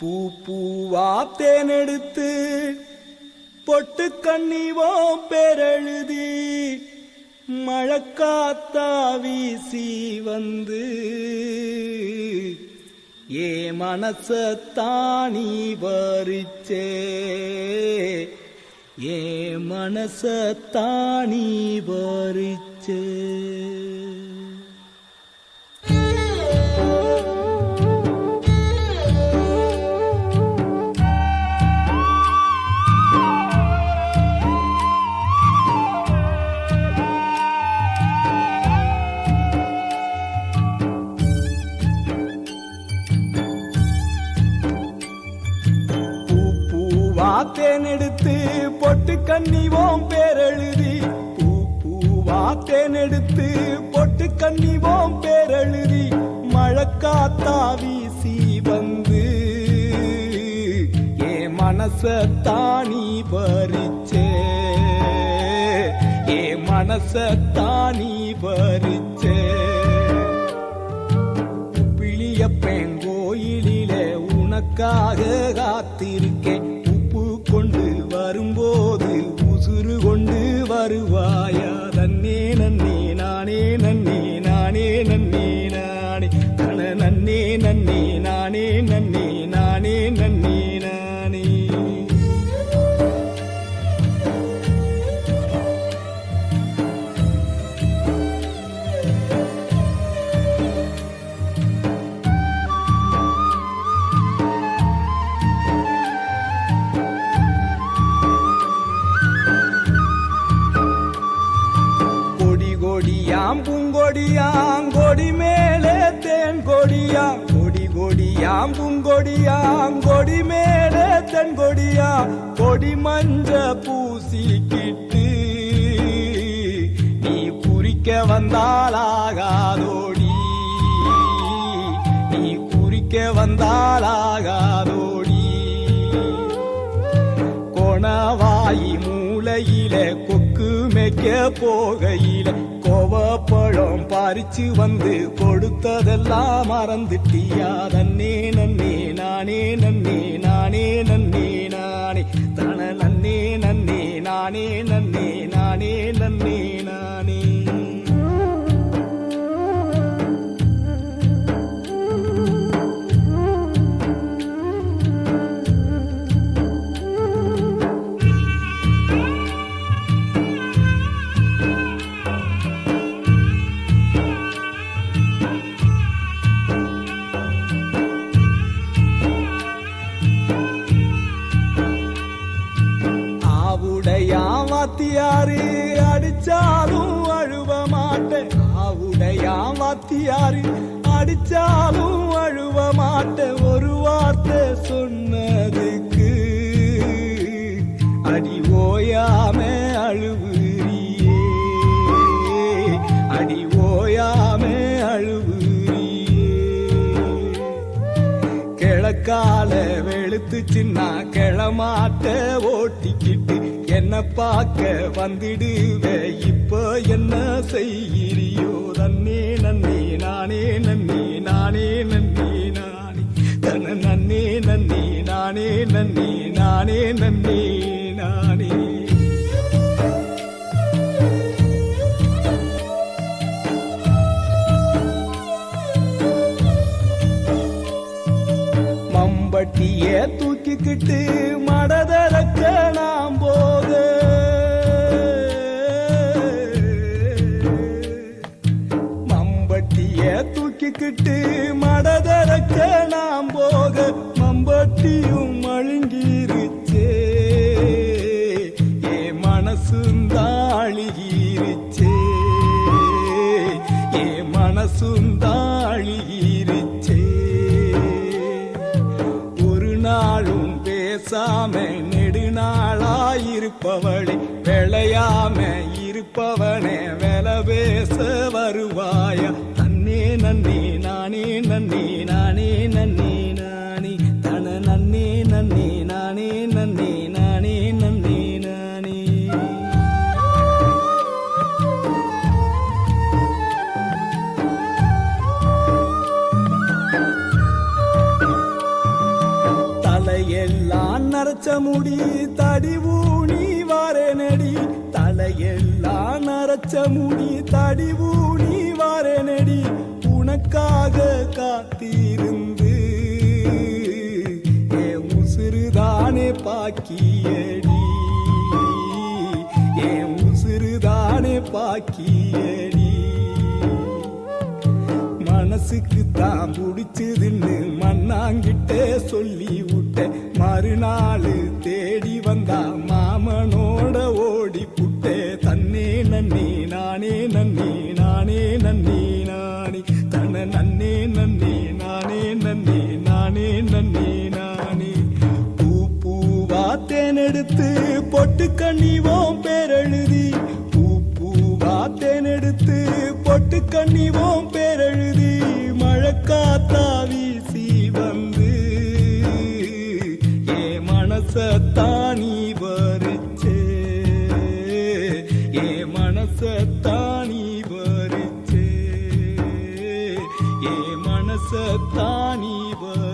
பூ பூவா தேனெடுத்து பொட்டு கண்ணிவோம் பேரெழுதி மழக்காத்தா வீசி வந்து. ஏ மனசத்தானி பறிச்சே ஏ மனசத்தானி பறிச்சே பூவா எடுத்து பொட்டு கண்ணிவோம் பேரெழுதி. பூ பூவா எடுத்து பொட்டு கண்ணிவோம் பேரெழுதி. மழக்காத்தா வீசி வந்து. ஏ மனச தானி பறிச்சே. ஏ மனச தானி பறிச்சே. பிளியப்பேன் கோயிலிலே உனக்காக காத்திருக்கேன். கொண்டு வரும்போது உசுறு கொண்டு வருவாய். கொடியாம் கொடி மேலே தேன் கொடியாம் கொடி கொடியாம் பூங்கொடியாம் கொடி மேலே தென் கொடியா கொடி மஞ்ச பூசிக்கிட்டு நீ குறிக்க வந்தாலாகாதோடி நீ குறிக்க வந்தாலாகாதோடி கொணவாயி மூளையில கொக்கு மேய்க்க போகையில கோவப்பழம் பறிச்சு வந்து கொடுத்ததெல்லாம் மறந்துட்டியா? தன்னே நன்னே நானே நன்னே நானே நன்னே நானே. தன நன்னே நன்னே நானே நன்னே நானே நன்னே நான். வாத்தியாரு அடிச்சாலும் அழுவ மாட்டேன். ஆவுடையாம் வாத்தியாரு அடிச்சாலும் அழுவ மாட்டேன். ஒரு வார்த்தை சொன்னதுக்கு அடி ஓயாம அழுவு. கால வெளுத்து சின்ன கிளமாட்ட ஓட்டிக்கிட்டு என்ன பார்க்க வந்துடுவே. இப்போ என்ன செய்கிறியோ தன்னே நன்னே நான் மம்பட்டிய தூக்கிக்கிட்டு மடதறக்க நாம் போக. மம்பட்டிய தூக்கிக்கிட்டு மடதறக்க நாம் போக. மம்பட்டியும் மழுங்கிருச்சே ஏ மனசும் நாளும் பேசாம நெடுநாளாயிருப்பவளே விளையாம இருப்பவனே வெல பேச வருவாயா? தன்னே நன்னே நானே நன்னே. நரச்சமுடி தடிவூணி தடி வாரேனடி. தலையெல்லாம் நரச்சமுடி தடிவூணி தடி வாரேனடி. உனக்காக காத்திருந்து ஏ உசுறுதானே பாக்கியடி. ஏ உசுறுதானே பாக்கியடி. மனசுக்கு தான் பிடிச்சதுன்னு மண்ணாங்கிட்ட சொல்லி விட்ட மறுநாள் தேடி வந்தா மாமனோட ஓடி புட்டே. தன்னே நன்னி நானே நன்னி நானே நன்னி நானே. தன நன்னே நன்னி நானே நன்னி நானே நன்னி நானே. பூ பூவா தேனெடுத்து பொட்டு கண்ணிவோம் பேரெழுதி. பூ பூவா தேனெடுத்து பொட்டு கண்ணிவோம் மனசத்தானி வரிச்சே